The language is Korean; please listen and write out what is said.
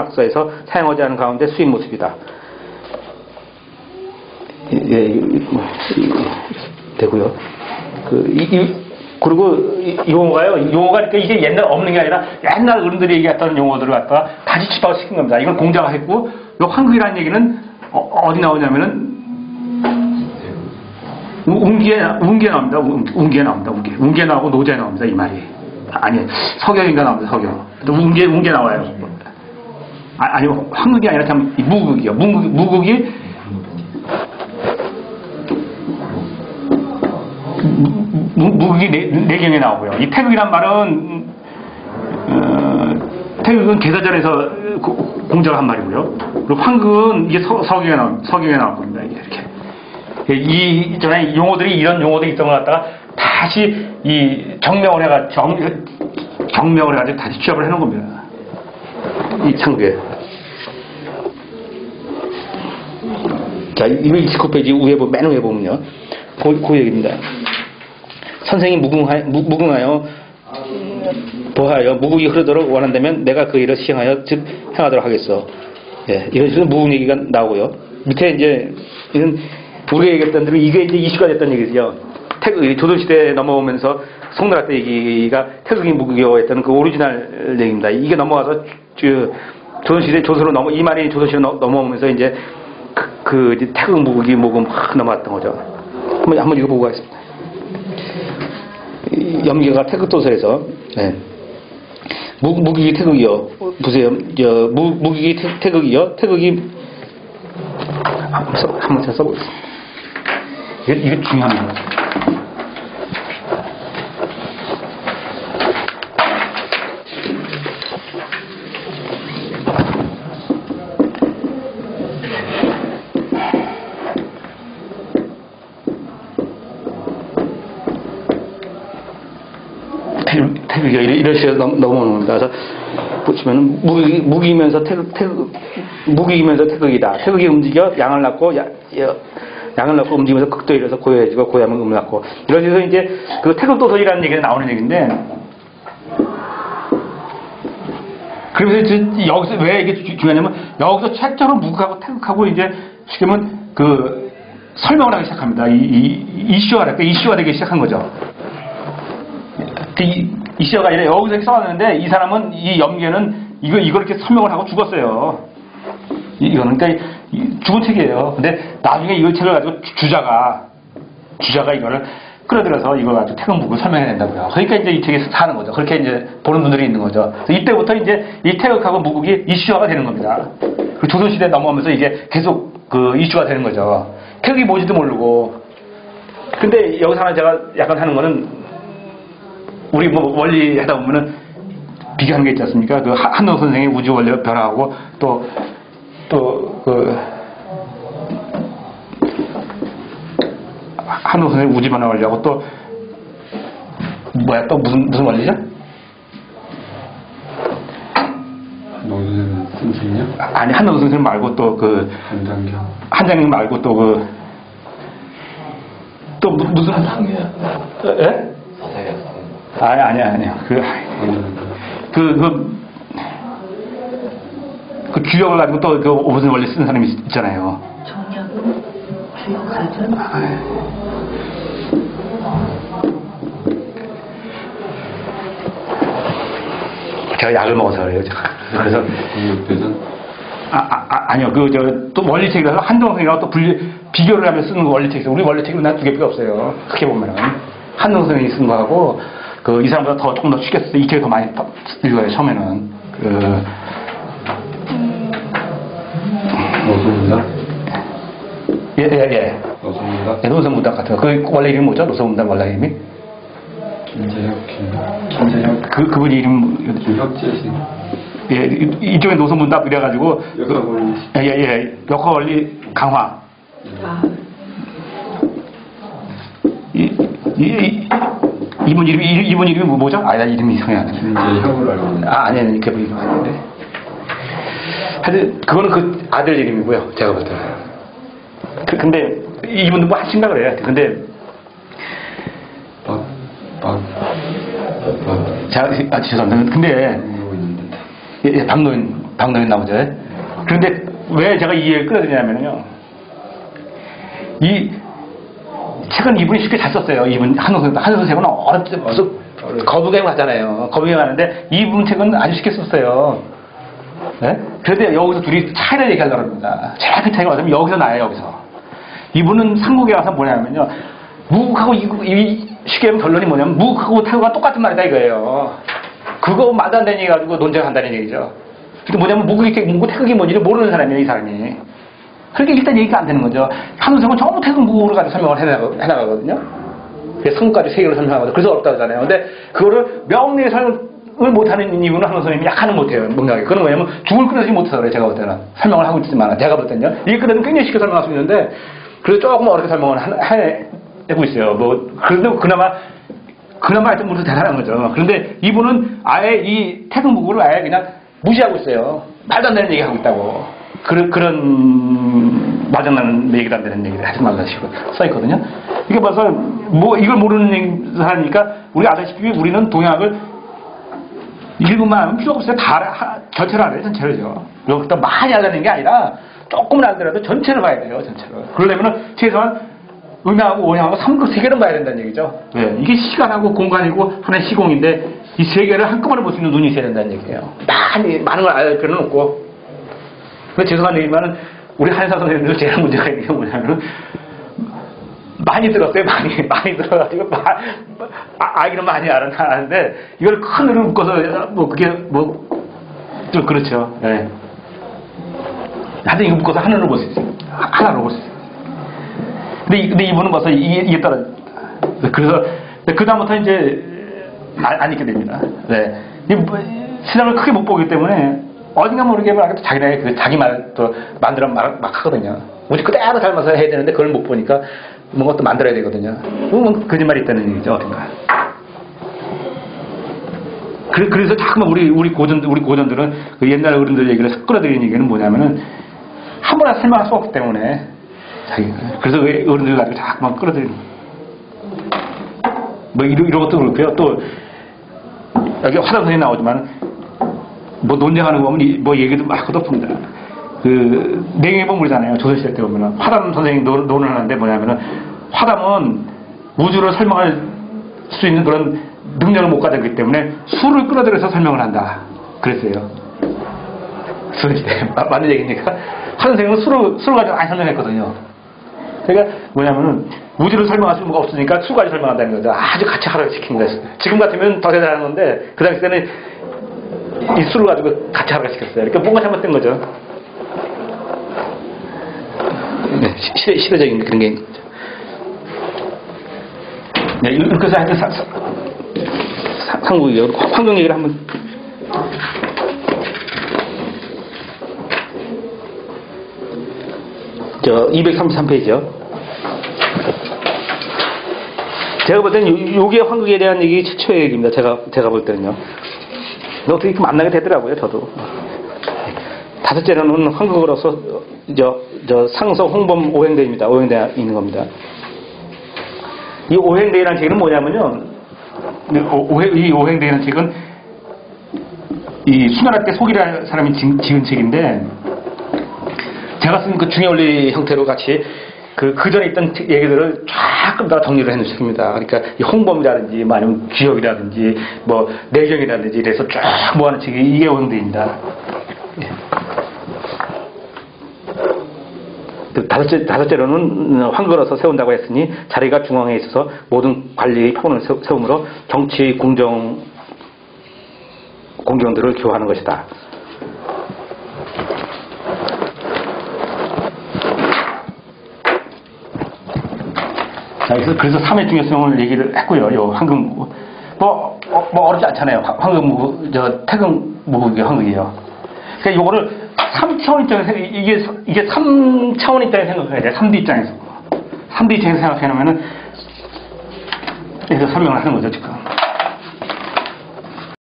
학서에서 사용하지 않은 가운데 수입 모습이다. 예, 예, 뭐, 되고요. 그, 이, 이, 그리고 이 용어가요. 용어가 그러니까 이게 옛날 없는 게 아니라 옛날 어른들이 얘기했던 용어들을 갖다가 다시 집합 시킨 겁니다. 이걸 공자화했고, 요 한국이라는 얘기는 어, 디 나오냐면은 운기에 운기에 나옵니다. 운- 운기에 나옵니다. 운기. 운기에 나오고 노제에 나옵니다. 이 말이. 아니 서경인가 나옵니다. 또 운기에 운기에 나와요. 아, 아니 한국이 아니라 참 무국이요. 무국 무국이 무- 무국이 네, 네 경에 나오고요. 이 태극이란 말은 어, 태극은 개사전에서 고- 공작을 한 말이고요. 그리고 황극은 이게 서, 서경에 나올 서경에 나올 겁니다. 이렇게. 이 전에 용어들이 이런 용어들이 있던 걸 갖다가 다시 이 정명을 해가 정 정명을 해가지고 다시 취합을 해놓은 겁니다. 이 창구에. 자, 229페이지 위에 보면 맨 위에 보면요. 그, 그 얘기입니다. 선생이 무궁하, 무, 무궁하여 보하여 무국이 흐르도록 원한다면 내가 그 일을 시행하여 즉 행하도록 하겠어. 예, 식으로 무국 얘기가 나오고요. 밑에 이제 이런 우리가 얘기했던 대로 이게 이제 이슈가 됐던 얘기죠. 태극 조선시대에 넘어오면서 송나라 때 얘기가 태극이 무국이었던 그 오리지널 얘기입니다. 이게 넘어와서 주- 조선시대 조선으로 넘어 이 말이 조선시대로 넘- 넘어오면서 이제 그, 태극 무국이 뭐고 막 넘어왔던 거죠. 한번 한번 읽어보고 가겠습니다. 이 염기가 태극도서에서 예. 무, 무국이 태극이요. 보세요. 저, 무, 무국이 태, 태극이요. 태극이 한번 써, 한번 더 써보겠습니다. 이게, 이게 중요합니다. 태극, 태극이요. 이런, 식으로 넘, 넘어오는 겁니다. 그래서 보시면은 무기, 무기면서 태극, 태극, 무기면서 태극이다. 태극이 움직여 양을 낳고 야, 야, 양을 낳고 움직이면서 극도 이래서 고요해지고 고요하면 음을 낳고 이런 식으로 이제 그 태극 도설이라는 얘기가 나오는 얘기인데 이제 여기서 왜 이게 주- 중요하냐면 여기서 책적으로 무극하고 태극하고 이제 말하면 그 설명을 하기 시작합니다. 이, 이, 이슈화, 그 이슈화 되기 시작한 거죠. 그 이, 이슈화가 아니라 여기서 써놨는데 이 사람은 이 염계는 이거 이걸 이렇게 설명을 하고 죽었어요. 이- 이거는 그러니까 이- 죽은 책이에요. 근데 나중에 이 책을 가지고 주- 주자가 주자가 이거를 끌어들여서 이걸 가지고 태극묵을 설명해야 된다고요. 그러니까 이제 이 책에서 사는 거죠. 그렇게 이제 보는 분들이 있는 거죠. 이때부터 이제 이 태극하고 무국이 이슈화가 되는 겁니다. 그 조선시대 넘어오면서 이게 계속 그 이슈가 되는 거죠. 태극이 뭔지도 모르고. 근데 여기서 하나 제가 약간 하는 거는 우리 뭐 원리 하다 보면은 비교하는 게 있지 않습니까? 그 하- 한노 선생의 우주 원리 변화하고 또 또 그 한노 선생의 우주 변화 원리하고 또 뭐야 또 무슨 무슨 원리죠? 선생이요? 아, 아니 한노 선생 말고 또 그 한장경 한장님 말고 또 그 또 무슨 예? 아니 아니 아니요 그 그, 그, 그 규형을 가지고 또그 무슨 원리 쓰는 사람이 있- 있잖아요. 정약은 주역사전 제가 약을 먹어서 그래요. 제가. 그래서 공육대전 아, 아, 아, 아니요. 그, 저, 또 원리책이라서 한동생이랑 또 분리, 비교를 하면 쓰는 거 원리책이 있어요. 우리 원리책은 난두 개밖에 없어요. 크게 보면은. 한동생이 쓴 거하고, 그, 이 사람보다 더, 조금 더 쉽게 이 책이 더 많이 파- 읽어요, 처음에는. 그, 노소문답 예, 예, 예. 노소문답 예, 노선문답 같은 거. 그 원래 이름이 뭐죠? 노선문답 원래 이름이? 김재혁 김 김재혁 그, 그분 이름, 김혁재 씨 예, 이- 이쪽에 노선문답 이래가지고, 역학원리 예, 예, 예. 역학 원리 강화. 아, 이, 이, 이, 이분 이름이, 이- 이분 이름이 뭐- 뭐죠? 아, 나 이름이 이상해 안 해. 김재혁을 알고 있는데 아, 아니, 아니, 안 되는데. 하여튼, 그거는 그 아들 이름이고요. 제가 볼 때는. 그, 근데, 이분도 뭐 하신다 그래요. 근데, 박박 자, 아, 죄송합니다. 근데, 있는데 예, 예, 박노인, 방송에 나오죠. 그런데 왜 제가 이 얘기를 끌어들이냐면요. 이 책은 이분이 쉽게 잘 썼어요. 이분 한우선 한우선 책은 어렵지 무슨 거북이 하잖아요. 거북이 하는데 이분 책은 아주 쉽게 썼어요. 네? 그런데 여기서 둘이 차이를 얘기하려고 합니다. 제일 큰 차이가 뭐냐면 여기서 나요, 여기서. 이분은 삼국에 와서 뭐냐면요. 무국하고 이, 이 쉽게 하면 결론이 뭐냐면 무국하고 태국가 똑같은 말이다 이거예요. 그거 말도 안 되는 얘기 가지고 논쟁한다는 얘기죠. 근데 뭐냐면 무국이 무국 태국이 뭔지를 모르는 사람이에요, 이 사람이. 그렇게 일단 얘기가 안 되는 거죠. 한우성은 전부 무국을 가지고 설명을 해나가, 해나가거든요. 그래서 삼국까지 세 개로 설명하거든요. 그래서 어렵다고 하잖아요. 근데 그거를 명리에 설명을 못하는 이유는 선생님이 약하는 못해요. 맥락이. 그건 뭐냐면 죽을 끓여지 못해서 그래요. 제가 볼 때는. 설명을 하고 있지만 제가 볼 때는요. 이게 그래도 굉장히 쉽게 설명할 수 있는데 그래도 조금 어렵게 설명을 하- 해내고 있어요. 뭐 그래도 그나마 그나마 하여튼 모두 대단한 거죠. 그런데 이분은 아예 이 태국 무구를 아예 그냥 무시하고 있어요. 말도 안 되는 얘기 하고 있다고. 그런, 그런, 되는 얘기도 안 되는 얘기를 하지 말라시고 써있거든요. 이게 봐서, 뭐, 이걸 모르는 사람이니까, 우리가 아다시피 우리는 동양을 일부만 하면 필요가 없어요. 다, 하- 전체를 알아요, 전체를요. 여기다 많이 알아는 게 아니라, 조금은 알더라도 전체를 봐야 돼요, 전체를. 그러려면은, 최소한, 음양하고 오양하고 삼국 세 개는 봐야 된다는 얘기죠. 왜? 이게 시간하고 공간이고 하나의 시공인데 이 세 개를 한꺼번에 볼 수 있는 눈이 있어야 된다는 얘기예요. 많이 많은 걸 알 필요는 없고. 근데 죄송한 얘기지만 우리 한사 선생님들 제일 문제가 있는 게 뭐냐면 많이 들었어요. 많이 많이 들어가지고 마- 아, 아기는 많이 알아 아는데 이걸 큰 으로 묶어서 뭐 그게 뭐 좀 그렇죠. 예. 하여튼 이거 묶어서 하나로 볼 수 있어요. 하- 하나로 볼 수 있어요. 근데, 이- 근데 이분은 벌써 이게, 이게 따라, 그래서, 그다음부터 이제, 안, 안 읽게 됩니다. 네. 이 뭐, 신앙을 크게 못 보기 때문에, 어딘가 모르게 막 자기네 그 자기 말또 만들어 막, 막 하거든요. 우리 그대로 닮아서 해야 되는데 그걸 못 보니까 뭔가 또 만들어야 되거든요. 그건 거짓말이 있다는 얘기죠, 어딘가. 그래- 그래서 자꾸만 우리, 우리 고전, 우리 고전들은 그 옛날 어른들 얘기를 섞 끌어들이는 얘기는 뭐냐면은 한 번에 설명할 수 없기 때문에 자기 그래서 왜 어른들 가지고 자꾸만 끌어들이는 뭐 이런, 이런 것도 그렇고요. 또 여기 화장선이 나오지만 뭐 논쟁하는 거 보면 이- 뭐 얘기도 막 덧붙입니다. 그 냉해보물이잖아요. 조선시대 때 보면은 화담 선생님 논, 논을 하는데 뭐냐면은 화담은 우주를 설명할 수 있는 그런 능력을 못 가졌기 때문에 수를 끌어들여서 설명을 한다. 그랬어요. 조선시대 마- 맞는 얘기니까 한 선생님은 수를 수를 가지고 많이 설명했거든요. 그러니까 뭐냐면은 우주를 설명할 수 있는 뭐가 없으니까 수까지 설명한다는 거죠. 아주 같이 하라고 시킨 거였어요. 지금 같으면 더 대단한 건데 그 당시 때는 이 수를 가지고 같이 하라고 시켰어요. 그러니까 뭔가 잘못된 거죠. 네, 시- 시대, 시대적인 그런 게 있는 거죠. 네, 이렇게 해서 하여튼 사- 한국이요. 환경 얘기를 한번 저 233페이지요. 제가 볼 때는 요- 요게 환극에 대한 얘기 최초의 얘기입니다. 제가 제가 볼 때는요. 어떻게 만나게 되더라고요, 저도. 다섯째로는 한국어로서 저, 저 상서 홍범 오행대입니다. 오행대 있는 겁니다. 이 오행대라는 책은 뭐냐면요. 이 오- 오행- 이 오행대라는 책은 이 수나라 때 속이라는 사람이 지- 지은 책인데 제가 쓴 그 중요원리 형태로 같이 그, 그 전에 있던 책- 얘기들을 쫙 다 정리를 해놓은 책입니다. 그러니까 이 홍범이라든지 뭐 아니면 기억이라든지 뭐 내경이라든지 이래서 쫙 모아놓은 책이 이게 오행대입니다. 예. 그 다섯째, 다섯째로는 황거로서 세운다고 했으니 자리가 중앙에 있어서 모든 관리 표본을 세우- 세우므로 정치 공정 공경들을 교화하는 것이다. 자, 그래서, 그래서 삼의 중요성을 얘기를 했고요. 요 황금, 뭐, 어, 뭐 어렵지 않잖아요. 황- 황금무구, 저, 태금무구의 황금이에요. 그러니까 요거를 3차원 입장에서, 이게, 이게 3차원 입장에서 생각해야 돼요. 3D 입장에서. 3D 입장에서 생각해 놓으면은, 그래서 설명을 하는 거죠, 지금.